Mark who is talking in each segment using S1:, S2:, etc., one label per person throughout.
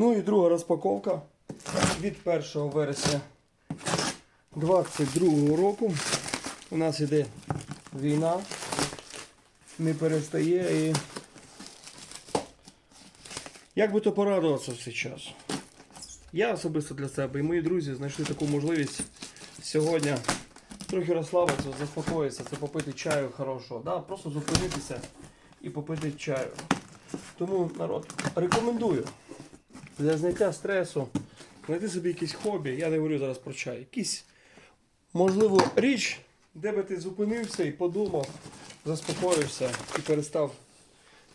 S1: Ну і друга розпаковка від 1 вересня 22 року. У нас іде війна, не перестає і як би то порадуватися в цей час. Я особисто для себе і мої друзі знайшли таку можливість сьогодні трохи розслабитися, заспокоїтися, це попити чаю хорошого, да? просто зупинитися і попити чаю. Тому народ рекомендую для зняття стресу знайти собі якесь хобі, я не говорю зараз про чай, якісь можливо річ, де би ти зупинився і подумав, заспокоївся і перестав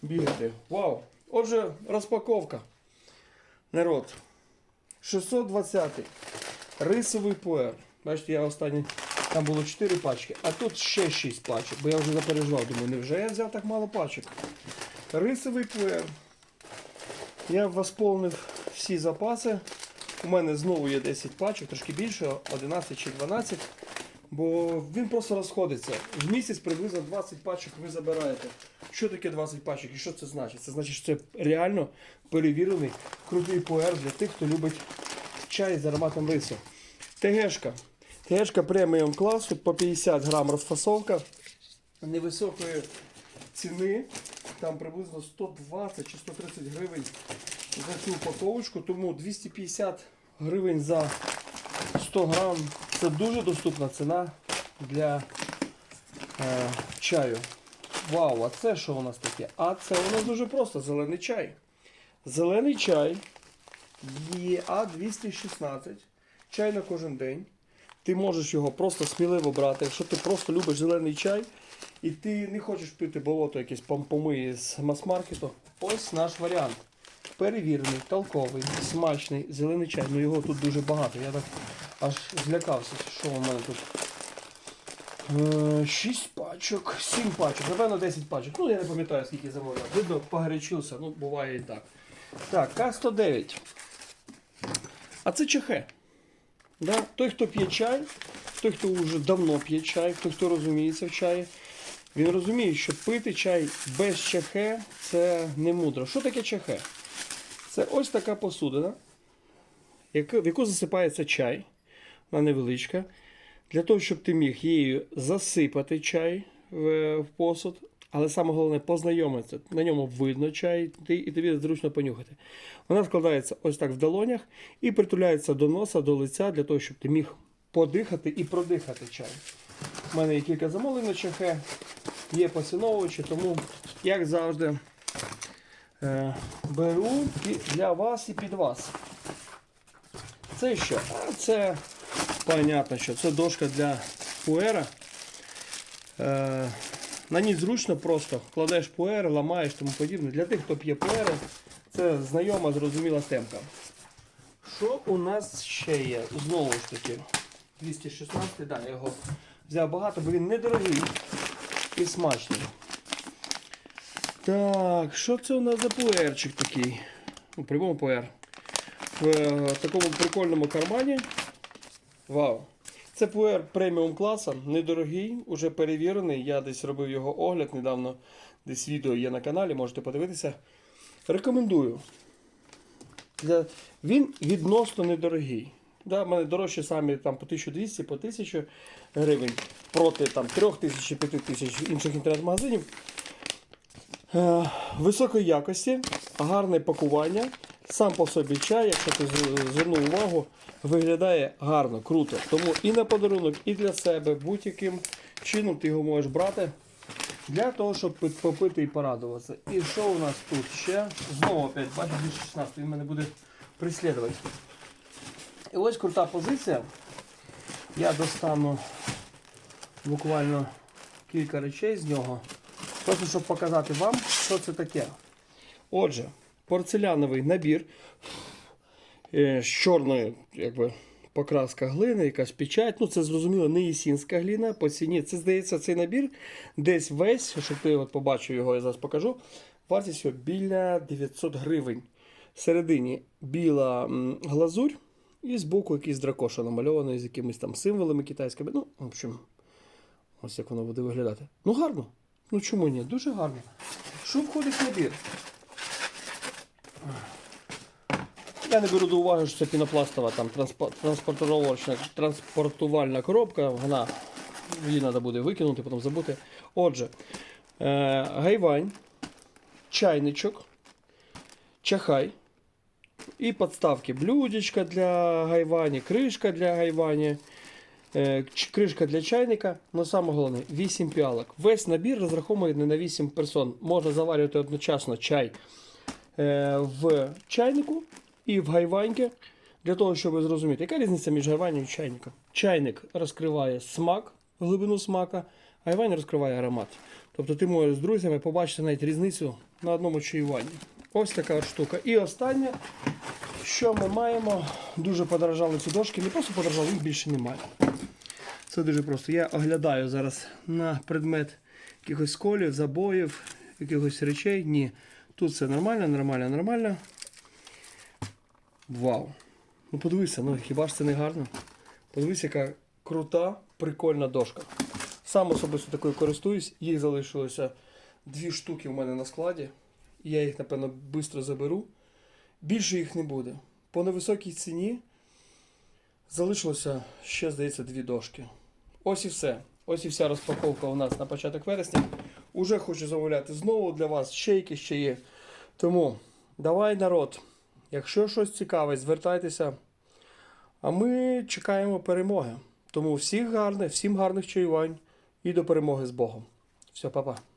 S1: бігати. Вау! Отже, розпаковка. Народ. 620 рисовий пуер. Бачите, я останній. Там було 4 пачки, а тут ще 6 пачок, бо я вже запереживав, думаю, невже я взяв так мало пачок? Рисовий пуер. Я восполнив всі запаси. У мене знову є 10 пачок, трошки більше, 11 чи 12. Бо він просто розходиться. В місяць приблизно 20 пачок ви забираєте. Що таке 20 пачок і що це значить? Це значить, що це реально перевірений крутий пуер для тих, хто любить чай з ароматом рису. ТГшка. ТГшка преміум класу по 50 грам розфасовка невисокої ціни. Там приблизно 120 чи 130 гривень за цю упаковочку, тому 250 гривень за 100 грам це дуже доступна ціна для е, чаю. Вау, а це що у нас таке? А це у нас дуже просто зелений чай. Зелений чай є А216. Чай на кожен день. Ти можеш його просто сміливо брати. Якщо ти просто любиш зелений чай і ти не хочеш пити болото якесь помпоми з мас-маркету, ось наш варіант. Перевірений, толковий, смачний зелений чай. Ну його тут дуже багато. Я так аж злякався, що у мене тут. 6 пачок, 7 пачок, напевно 10 пачок. Ну я не пам'ятаю скільки замовляв. Видно, погарячився, ну буває і так. Так, К109. А це чехе. Да? Той, хто п'є чай, той, хто вже давно п'є чай, той, хто розуміється в чаї, він розуміє, що пити чай без чахе це не мудро. Що таке чахе? Це ось така посудина, в яку засипається чай, вона невеличка. Для того, щоб ти міг її засипати чай в, посуд, але саме головне познайомитися. На ньому видно чай, і тобі зручно понюхати. Вона складається ось так в долонях і притуляється до носа, до лиця, для того, щоб ти міг подихати і продихати чай. У мене є кілька замовлень на чахе, є поціновувачі, тому, як завжди, беру для вас і під вас. Це що? Це понятно, що це дошка для пуера. Е, на ній зручно просто кладеш пуер, ламаєш тому подібне. Для тих, хто п'є пуери, це знайома, зрозуміла темка. Що у нас ще є? Знову ж таки, 216, да, я його взяв багато, бо він недорогий і смачний. Так, що це у нас за пуерчик такий? Ну, прямому пуер. В е, такому прикольному кармані. Вау! Це пуер преміум класу, недорогий, уже перевірений. Я десь робив його огляд недавно. Десь відео є на каналі, можете подивитися. Рекомендую. Він відносно недорогий. Да, в мене дорожчі самі там по 1200, по 1000 гривень проти там 3000 5000 інших інтернет-магазинів. Е, Високої якості, гарне пакування. Сам по собі чай, якщо ти звернув увагу, виглядає гарно, круто. Тому і на подарунок, і для себе будь-яким чином ти його можеш брати для того, щоб попити і порадуватися. І що у нас тут ще? Знову опять, бачиш, 216, він мене буде прислідувати. І ось крута позиція. Я достану буквально кілька речей з нього. Просто щоб показати вам, що це таке. Отже, порцеляновий набір е, з чорною якби, покраска глини, якась печать. Ну, це зрозуміло, не єсінська глина. По ціні. Це здається, цей набір десь весь, щоб ти от побачив його, я зараз покажу. Вартість його біля 900 гривень. Всередині біла глазурь. І збоку якийсь дракоша намальований з якимись там символами китайськими. Ну, в общем, ось як воно буде виглядати. Ну, гарно. Ну чому ні? Дуже гарно. Що входить в набір? Я не беру до уваги, що це пінопластова там транспортувальна, коробка. Вона її треба буде викинути, потім забути. Отже, е, гайвань, чайничок, чахай і подставки. Блюдечка для гайвані, кришка для гайвані, кришка для чайника. Ну саме головне 8 піалок. Весь набір розрахований на 8 персон. Можна заварювати одночасно чай е, в чайнику і в гайваньки. Для того, щоб зрозуміти, яка різниця між гайванням і чайником. Чайник розкриває смак, глибину смака, а гайвань розкриває аромат. Тобто ти можеш з друзями побачити навіть різницю на одному чаюванні. Ось така штука. І останнє, що ми маємо, дуже подорожали ці дошки, не просто подорожали, їх більше немає. Це дуже просто. Я оглядаю зараз на предмет якихось сколів, забоїв, якихось речей. Ні. Тут все нормально, нормально, нормально. Вау. Ну подивися, ну хіба ж це не гарно? Подивись, яка крута, прикольна дошка. Сам особисто такою користуюсь, їх залишилося дві штуки в мене на складі. Я їх, напевно, швидко заберу. Більше їх не буде. По невисокій ціні залишилося ще, здається, дві дошки. Ось і все. Ось і вся розпаковка у нас на початок вересня. Уже хочу замовляти знову для вас ще якісь ще є. Тому давай, народ, якщо щось цікаве, звертайтеся. А ми чекаємо перемоги. Тому всіх гарних, всім гарних чаювань і до перемоги з Богом. Все, па-па.